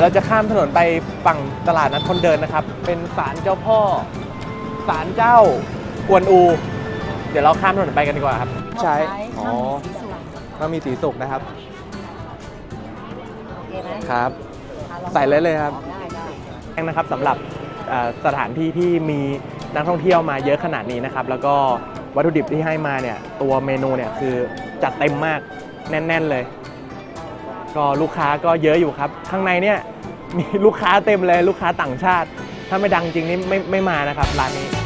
เราจะข้ามถนนไปฝั่งตลาดนัดคนเดินนะครับ เป็นศาลเจ้าพ่อศาลเจ้ากวนอู เดี๋ยวเราข้ามถนนไปกันดีกว่าครับ ใช่อ๋อข้าวหมูสีสวยมามีสีสุกนะครับ โอเคไหมครับอะลองใส่เลยเลยครับได้ได้แห้งนะครับสำหรับเอ่อสถานที่ที่มีนักท่องเที่ยวมาเยอะขนาดนี้นะครับ แล้วก็วัตถุดิบที่ให้มาเนี่ย ตัวเมนูเนี่ยคือจัดเต็มมากแน่น ๆ เลย ก็ลูกค้าก็เยอะอยู่ครับ ข้างในเนี่ยมีลูกค้าเต็มเลยลูกค้าต่างชาติ ถ้าไม่ดังจริงนี่ไม่ไม่มานะครับร้านนี้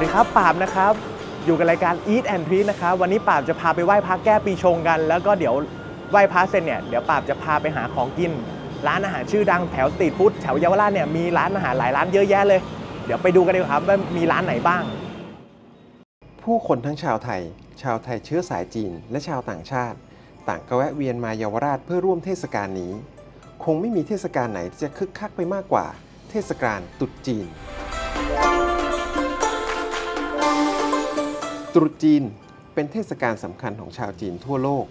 วัสดีครับปราบนะครับ อยู่กับรายการ Eat and Treat นะครับ วันนี้ปราบจะพาไปไหว้พระแก้ปีชงกัน แล้วก็เดี๋ยวไหว้พระเสร็จเนี่ยเดี๋ยวปราบจะพาไปหาของกิน ร้านอาหารชื่อดังแถวสตรีทฟู้ดแถวเยาวราชเนี่ยมีร้านอาหารหลายร้านเยอะแยะเลย เดี๋ยวไปดูกันดีกว่าครับว่ามีร้านไหนบ้าง ผู้คนทั้งชาวไทย ชาวไทยเชื้อสายจีน และชาวต่างชาติ ต่างก็แวะเวียนมาเยาวราชเพื่อร่วมเทศกาลนี้ คงไม่มีเทศกาลไหนที่จะคึกคักไปมากกว่า เทศกาลตรุษจีน ตรุษจีนเป็นเทศกาลสำคัญของชาวจีนทั่วโลก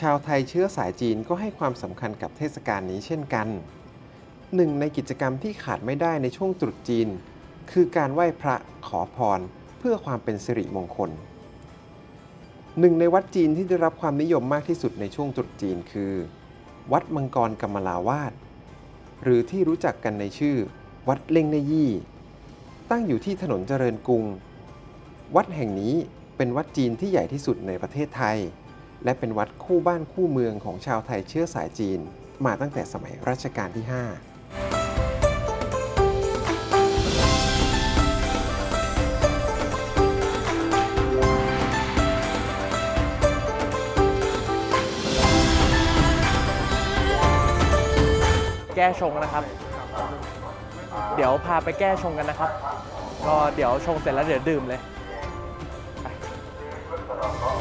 ชาวไทยเชื้อสายจีนก็ให้ความสำคัญกับเทศกาลนี้เช่นกันหนึ่งในกิจกรรมที่ขาดไม่ได้ในช่วงตรุษจีน คือการไหว้พระขอพรเพื่อความเป็นสิริมงคล หนึ่งในวัดจีนที่ได้รับความนิยมมากที่สุดในช่วงตรุษจีนคือ วัดมังกรกำมลาวาสหรือที่รู้จักกันในชื่อ วัดเล่งในยี่ ตั้งอยู่ที่ถนนเจริญกรุง วัดแห่งนี้เป็นวัดจีนที่ใหญ่ที่สุดในประเทศไทย และเป็นวัดคู่บ้านคู่เมืองของชาวไทยเชื้อสายจีน มาตั้งแต่สมัยรัชกาลที่ 5แก้ชงนะครับ เดี๋ยวพาไปแก้ชงกันนะครับ ก็เดี๋ยวชงเสร็จแล้วเดี๋ยวดื่มเลย Thank you.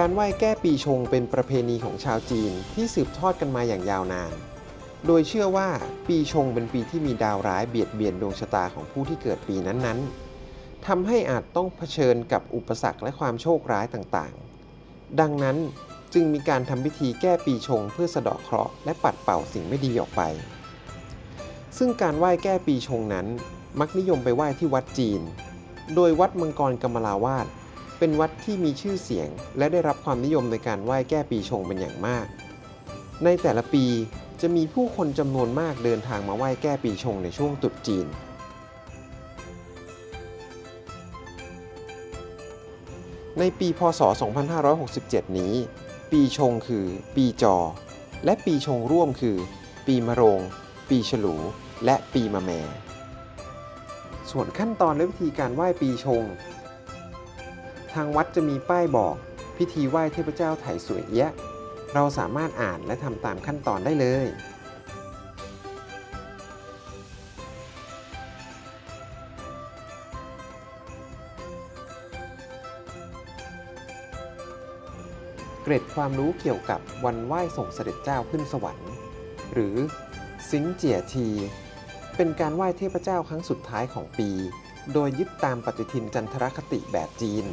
การไหว้แก้ปีชงเป็นประเพณีของชาวจีนที่สืบทอดกันมาอย่างยาวนาน โดยเชื่อว่าปีชงเป็นปีที่มีดาวร้ายเบียดเบียนดวงชะตาของผู้ที่เกิดปีนั้นๆทำให้อาจต้องเผชิญกับอุปสรรคและความโชคร้ายต่างๆ ดังนั้นจึงมีการทำพิธีแก้ปีชงเพื่อสะเดาะเคราะห์และปัดเป่าสิ่งไม่ดีออกไป ซึ่งการไหว้แก้ปีชงนั้น มักนิยมไปไหว้ที่วัดจีน โดยวัดมังกรกำมลาวาส เป็นวัดที่มีชื่อเสียง และได้รับความนิยมในการไหว้แก้ปีชงเป็นอย่างมาก ในแต่ละปีจะมีผู้คนจำนวนมากเดินทางมาไหว้แก้ปีชงในช่วงตรุษจีน ในปีพศ 2567 นี้ ปีชงคือ ปีจอ และปีชงร่วมคือ ปีมะโรง ปีฉลู และปีมะแมส่วนขั้นตอนและวิธีการไหว้ปีชง ทางวัดจะมีป้ายบอก พิธีไหว้เทพเจ้าไถ่สวยเอี้ยะ เราสามารถอ่านและทำตามขั้นตอนได้เลย เกร็ดความรู้เกี่ยวกับวันไหว้ส่งเสด็จเจ้าขึ้นสวรรค์ หรือซิงเจียที เป็นการไหว้เทพเจ้าครั้งสุดท้ายของปี โดยยึดตามปฏิทินจันทรคติแบบจีน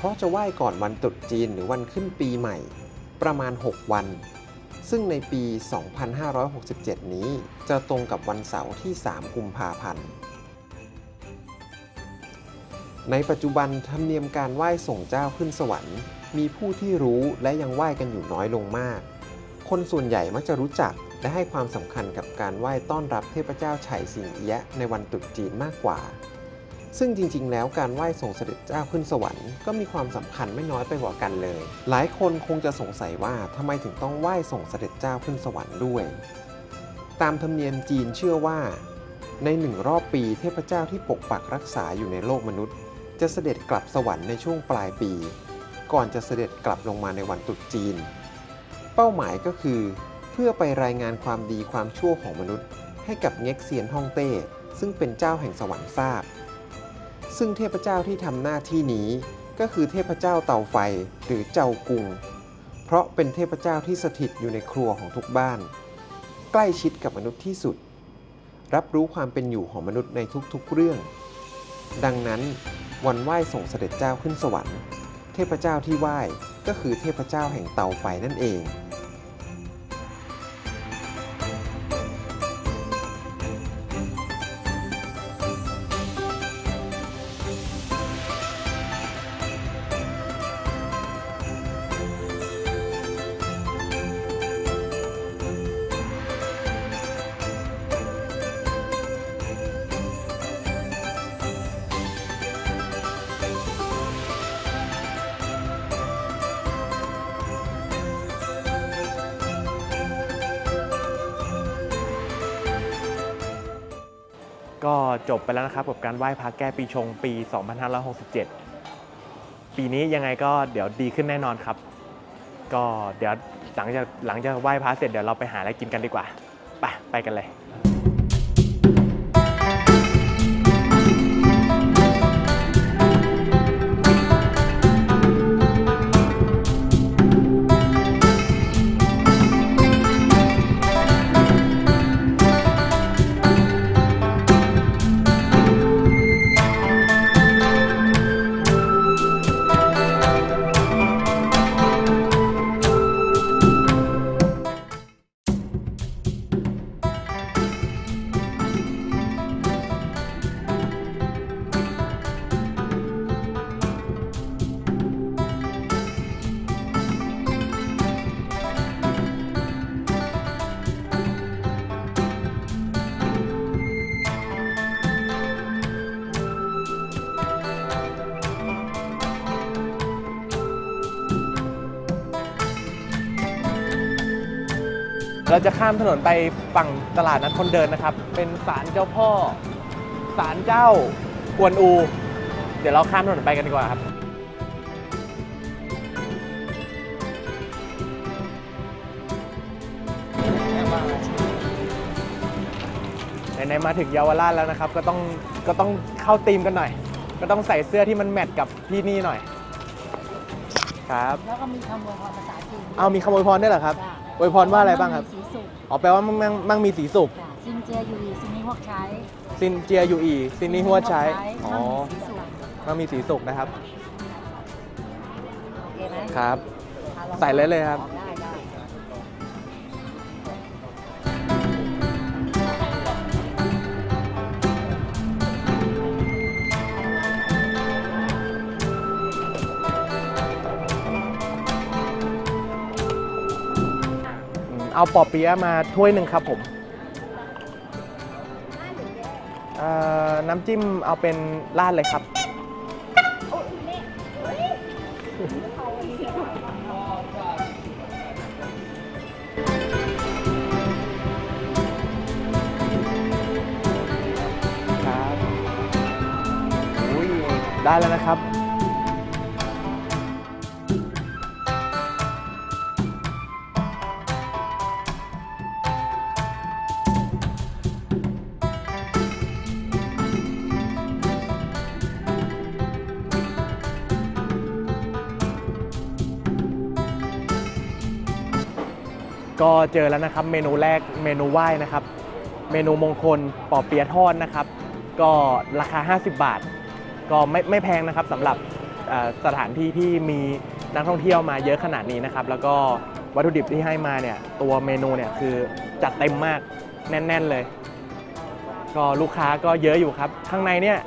เพราะจะไหว้ก่อนวันตรุษจีนหรือวันขึ้นปีใหม่ ประมาณ 6 วัน ซึ่งในปี 2567 นี้จะตรงกับวันเสาร์ที่ 3 กุมภาพันธ์ ในปัจจุบันธรรมเนียมการไหว้ส่งเจ้าขึ้นสวรรค์ มีผู้ที่รู้และยังไหว้กันอยู่น้อยลงมาก คนส่วนใหญ่มักจะรู้จักและให้ความสำคัญกับการไหว้ต้อนรับเทพเจ้าไฉสิงเอียะในวันตรุษจีนมากกว่า ซึ่งจริงๆ แล้วการไหว้ส่งเสด็จเจ้าขึ้นสวรรค์ก็มีความสำคัญไม่น้อยไปกว่ากันเลย หลายคนคงจะสงสัยว่าทำไมถึงต้องไหว้ส่งเสด็จเจ้าขึ้นสวรรค์ด้วย ตามธรรมเนียมจีนเชื่อว่า ในหนึ่งรอบปีเทพเจ้าที่ปกปักรักษาอยู่ในโลกมนุษย์ จะเสด็จกลับสวรรค์ในช่วงปลายปี ก่อนจะเสด็จกลับลงมาในวันตรุษจีน เป้าหมายก็คือ เพื่อไปรายงานความดีความชั่วของมนุษย์ ให้กับเง็กเซียนฮ่องเต้ซึ่งเป็นเจ้าแห่งสวรรค์ทราบ ซึ่งเทพเจ้าที่ทำหน้าที่นี้ก็คือเทพเจ้าเตาไฟหรือเจ้ากุง เพราะเป็นเทพเจ้าที่สถิตอยู่ในครัวของทุกบ้าน ใกล้ชิดกับมนุษย์ที่สุด รับรู้ความเป็นอยู่ของมนุษย์ในทุกๆเรื่อง ดังนั้นวันไหว้ส่งเสด็จเจ้าขึ้นสวรรค์ เทพเจ้าที่ไหว้ก็คือเทพเจ้าแห่งเตาไฟนั่นเอง ก็จบไปแล้วนะครับกับการไหว้พระแก้ปีชงปี 2567 ปีนี้ยังไงก็เดี๋ยวดีขึ้นแน่นอนครับ ก็เดี๋ยวหลังจากหลังจากไหว้พระเสร็จเดี๋ยวเราไปหาอะไรกินกันดีกว่า ไปไปกันเลย เราจะข้ามถนนไปฝั่งตลาดนัดคนเดินนะครับ เป็นศาลเจ้าพ่อศาลเจ้ากวนอู เดี๋ยวเราข้ามถนนไปกันดีกว่าครับ ไหนๆมาถึงเยาวราชแล้วนะครับ ก็ต้องก็ต้องเข้าธีมกันหน่อย ก็ต้องใส่เสื้อที่มันแมทกับที่นี่หน่อย ครับ แล้วก็มีคำอวยพรภาษาจีนเอามีขโมยพรได้วยเหรอครับ จ้ะ อวยพรว่าอะไรบ้างครับ สีสุกอ๋อแปลว่ามั่งมั่งมั่งมีสีสุกจ้ะซินเจียอยู่อีซินนี้พวกใช้ซินเจียอยู่อีซินนี่หัวใช้ อ๋อ มั่งมีสีสุกมั่งมีสีสุกนะครับ โอเคไหมครับ อะลองใส่เลยเลยครับได้ได้ เอาปอเปี๊ยะมาถ้วยหนึ่งครับผมเอ่อน้ำจิ้มเอาเป็นราดเลยครับ ครับ อุ้ยได้แล้วนะครับ เจอแล้วนะครับ เมนูแรกเมนูไหว้นะครับ เมนูมงคลปอเปียะทอดนะครับ ก็ราคา 50 บาท ก็ไม่ไม่แพงนะครับสำหรับสถานที่ที่มีนักท่องเที่ยวมาเยอะขนาดนี้นะครับ แล้วก็วัตถุดิบที่ให้มาเนี่ยตัวเมนูเนี่ยคือจัดเต็มมากแน่น ๆเลย ก็ลูกค้าก็เยอะอยู่ครับ ข้างในเนี่ย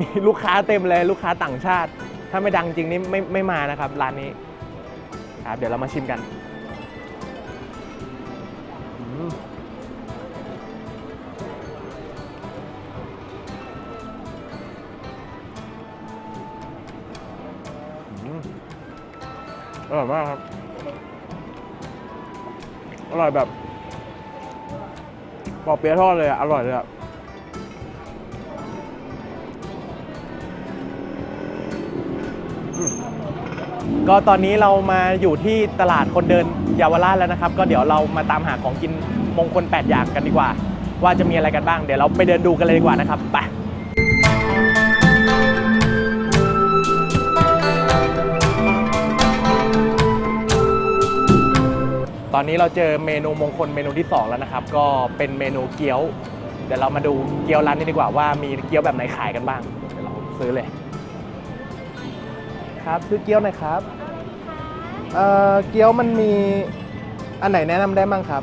มีลูกค้าเต็มเลยลูกค้าต่างชาติ ถ้าไม่ดังจริงนี่ไม่ไม่มานะครับร้านนี้ครับเดี๋ยวเรามาชิมกัน อร่อยมากครับ อร่อยแบบปอเปี๊ยะทอดเลยอะอร่อยเลยอะก็ตอนนี้เรามาอยู่ที่ตลาดคนเดินเยาวราชแล้วนะครับ ก็เดี๋ยวเรามาตามหาของกินมงคล 8 อย่างกันดีกว่า ว่าจะมีอะไรกันบ้าง เดี๋ยวเราไปเดินดูกันเลยดีกว่านะครับ ไป ตอนนี้เราเจอเมนูมงคลเมนูที่ 2 แล้วนะครับ ก็เป็นเมนูเกี๊ยว เดี๋ยวเรามาดูเกี๊ยวร้านนี้ดีกว่าว่ามีเกี๊ยวแบบไหนขายกันบ้าง เดี๋ยวเราซื้อเลย ครับซื้อเกี๊ยวหน่อยครับเอ่อเกี๊ยวมันมีอันไหนแนะนำได้บ้างครับ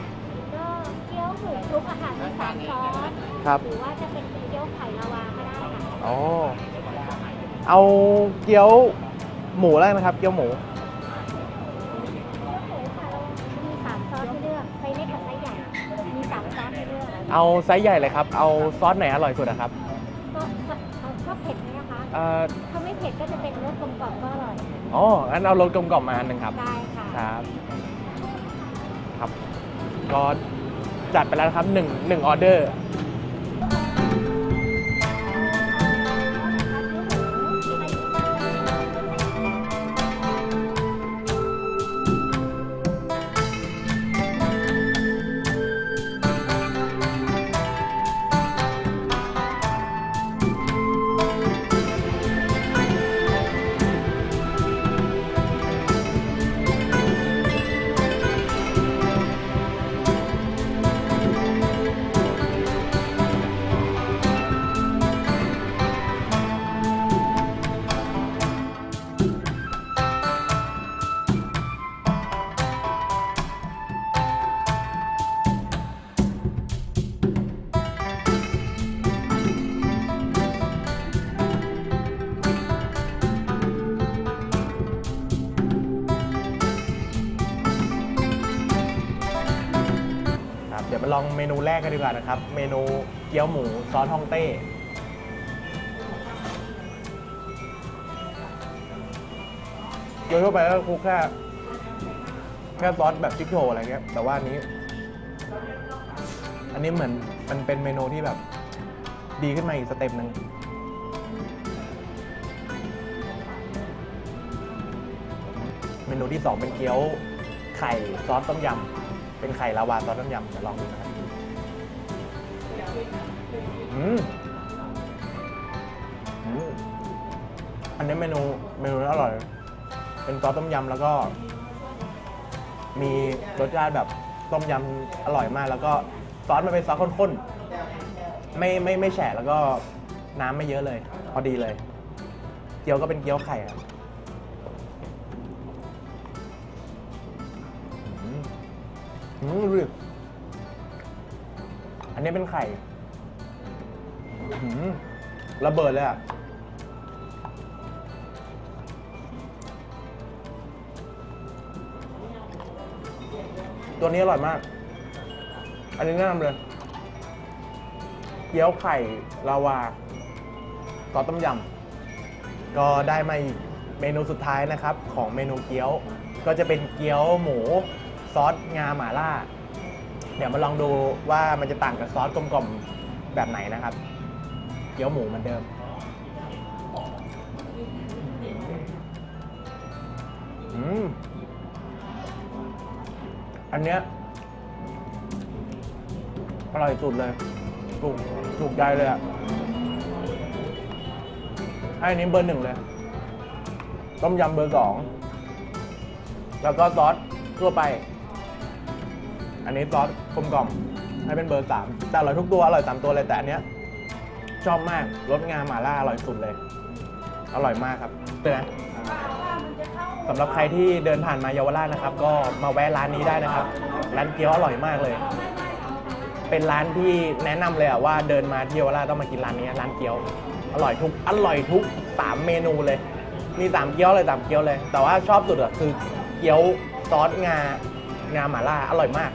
ก็เกี๊ยวหมูคลุกอาหารมีสามซอสครับ หรือว่าจะเป็นเกี๊ยวไข่ลาวาก็ได้ค่ะอ๋อ เอาเกี๊ยวหมูแล้วนะครับ เกี๊ยวหมู เลือกเอาไซส์ใหญ่เลยครับ เอาซอสไหนอร่อยสุดอะครับซอสเอาชอบเผ็ดไหมนะคะเอ่อถ้าไม่เผ็ดก็จะเป็นรสกลมกล่อมก็อร่อย อ๋องั้นเอารสกลมกล่อมมาอันหนึ่งครับ ได้ค่ะ ครับ ครับ ก็จัดไปแล้วนะครับหนึ่งหนึ่งออเดอร์ แรกกันดีกว่านะครับ เมนูเกี๊ยวหมูซอสฮ่องเต้โดยทั่วไปก็คลุกแค่แค่ซอสแบบชิคโชว์อะไรเงี้ยแต่ว่าอันนี้ อันนี้เหมือนมันเป็นเมนูที่แบบ ดีขึ้นมาอีกสเต็ปหนึ่งเมนูที่ 2 เป็นเกี๊ยวไข่ซอสต้มยำเป็นไข่ลาวาซอสต้มยำเดี๋ยวลองดูนะครับ อืมอันนี้เมนูเมนูอร่อย เป็นซอสต้มยำแล้วก็ มีรสชาติแบบต้มยำอร่อยมาก แล้วก็ซอสมันเป็นซอสข้นๆไม่ไม่ไม่แฉะแล้วก็น้ำไม่เยอะเลย พอดีเลย เกี๊ยวก็เป็นเกี๊ยวไข่อะอืมอืมดูดิอันนี้เป็นไข่ อืมระเบิดเลยอะ ตัวนี้อร่อยมาก อันนี้แนะนำเลย เกี๊ยวไข่ลาวาซอสต้มยำ ก็ได้มาอีกเมนูสุดท้ายนะครับ ของเมนูเกี๊ยว ก็จะเป็นเกี๊ยวหมูซอสงาหม่าล่า เดี๋ยวมาลองดูว่ามันจะต่างกับซอสกลมๆแบบไหนนะครับ เกี๊ยวหมูเหมือนเดิม อืม อันเนี้ยอร่อยสุดเลย ถูกถูกใจเลยอะให้อันนี้เบอร์หนึ่งเลย ต้มยำเบอร์สอง แล้วก็ซอสทั่วไป อันนี้ซอสกลมกล่อม ให้เป็นเบอร์สามแต่อร่อยทุกตัว อร่อยสามตัวเลยแต่อันเนี้ย ชอบมากรสงาหม่าล่าอร่อยสุดเลย อร่อยมากครับเป็นไงสำหรับใครที่เดินผ่านมาเยาวราชนะครับ ก็มาแวะร้านนี้ได้นะครับ ร้านเกี๊ยวอร่อยมากเลย เป็นร้านที่แนะนำเลยอะว่าเดินมาที่เยาวราชต้องมากินร้านนี้ร้านเกี๊ยวอร่อยทุกอร่อยทุกสามเมนูเลย มีสามเกี๊ยวเลยสามเกี๊ยวเลย แต่ว่าชอบสุดอะคือเกี๊ยวซอสงางาหม่าล่าอร่อยมาก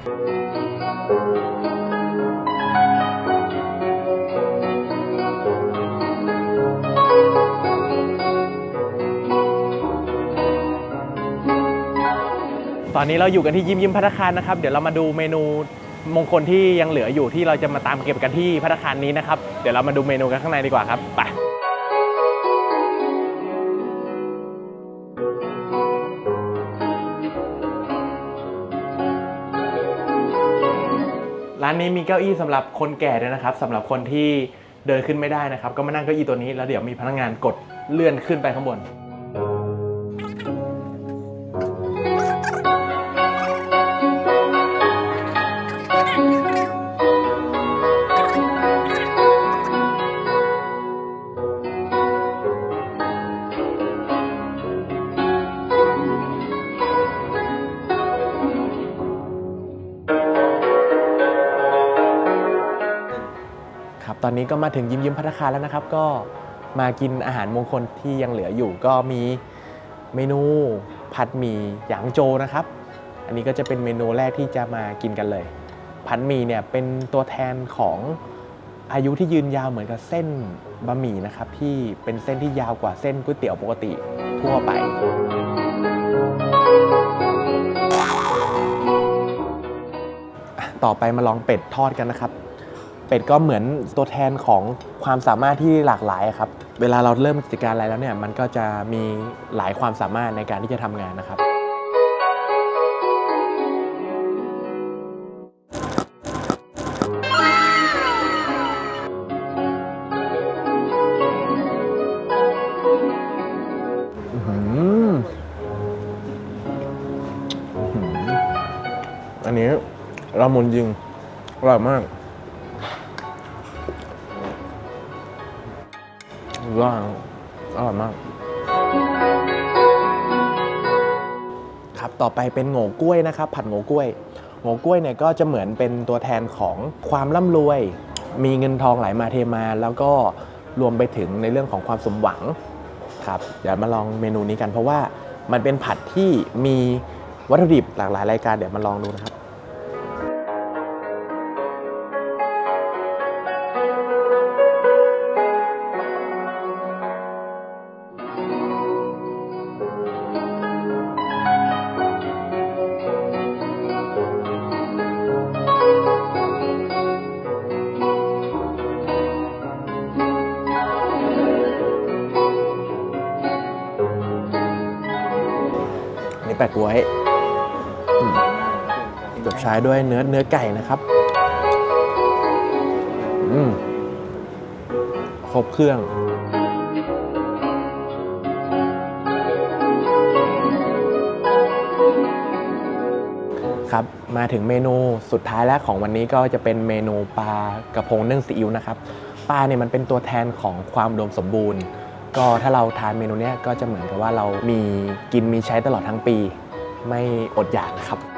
ตอนนี้เราอยู่กันที่ยิ้มยิ้มพัฒคารนะครับ เดี๋ยวเรามาดูเมนูมงคลที่ยังเหลืออยู่ที่เราจะมาตามเก็บกันที่พัฒคารนี้นะครับ เดี๋ยวเรามาดูเมนูกันข้างในดีกว่าครับไปร้านนี้มีเก้าอี้สำหรับคนแก่ด้วยนะครับสำหรับคนที่เดินขึ้นไม่ได้นะครับ ก็มานั่งเก้าอี้ตัวนี้แล้วเดี๋ยวมีพนักงานกดเลื่อนขึ้นไปข้างบน ตอนนี้ก็มาถึงยิ้มยิ้มพัฒคารแล้วนะครับ ก็มากินอาหารมงคลที่ยังเหลืออยู่ ก็มีเมนูผัดหมี่หยางโจนะครับ อันนี้ก็จะเป็นเมนูแรกที่จะมากินกันเลย ผัดหมี่เนี่ยเป็นตัวแทนของอายุที่ยืนยาวเหมือนกับเส้นบะหมี่นะครับ ที่เป็นเส้นที่ยาวกว่าเส้นก๋วยเตี๋ยวปกติทั่วไปต่อไปมาลองเป็ดทอดกันนะครับ เป็ดก็เหมือนตัวแทนของความสามารถที่หลากหลายครับ เวลาเราเริ่มกิจการอะไรแล้วเนี่ยมันก็จะมีหลายความสามารถในการที่จะทำงานนะครับอืมอันนี้รามุนจริงอร่อยมาก ว่าอร่อยมาก ครับต่อไปเป็นโง่กล้วยนะครับ ผัดโง่กล้วยโง่กล้วยเนี่ยก็จะเหมือนเป็นตัวแทนของความร่ำรวย มีเงินทองไหลมาเทมา แล้วก็รวมไปถึงในเรื่องของความสมหวังครับเดี๋ยวมาลองเมนูนี้กันเพราะว่ามันเป็นผัดที่มีวัตถุดิบหลากหลายรายการเดี๋ยวมาลองดูนะครับ ปะกล้วยจบใช้ด้วยเนื้อเนื้อไก่นะครับอืมครบเครื่องครับมาถึงเมนูสุดท้ายแล้วของวันนี้ก็จะเป็นเมนูปลากระพงนึ่งซีอิ๊วนะครับปลาเนี่ยมันเป็นตัวแทนของความอุดมสมบูรณ์ ก็ถ้าเราทานเมนูเนี้ยก็จะเหมือนกับว่าเรามีกินมีใช้ตลอดทั้งปี ไม่อดอยากครับ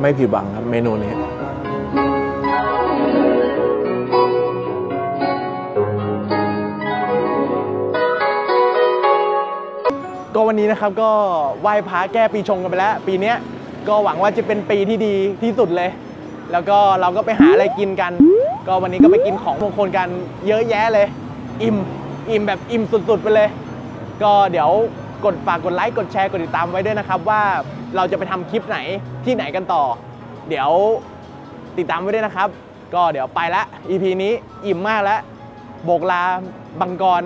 ไม่ผิดหวังครับเมนูนี้ก็วันนี้นะครับก็ไหว้พระแก้ปีชงกันไปแล้ว ปีเนี้ยก็หวังว่าจะเป็นปีที่ดีที่สุดเลย แล้วก็เราก็ไปหาอะไรกินกัน ก็วันนี้ก็ไปกินของมงคลกันเยอะแยะเลย อิ่มอิ่มแบบอิ่มสุดๆไปเลย ก็เดี๋ยวกดฝากกดไลค์กดแชร์กดติดตามไว้ด้วยนะครับว่า เราจะไปทำคลิปไหนที่ไหนกันต่อ เดี๋ยวติดตามไว้ด้วยนะครับ ก็เดี๋ยวไปละ EP นี้อิ่มมากแล้วโบกลาบังกร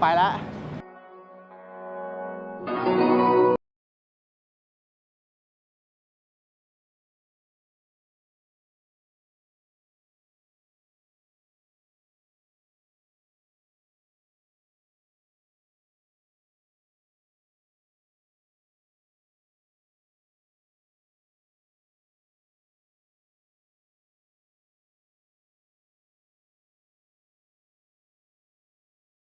ไปละ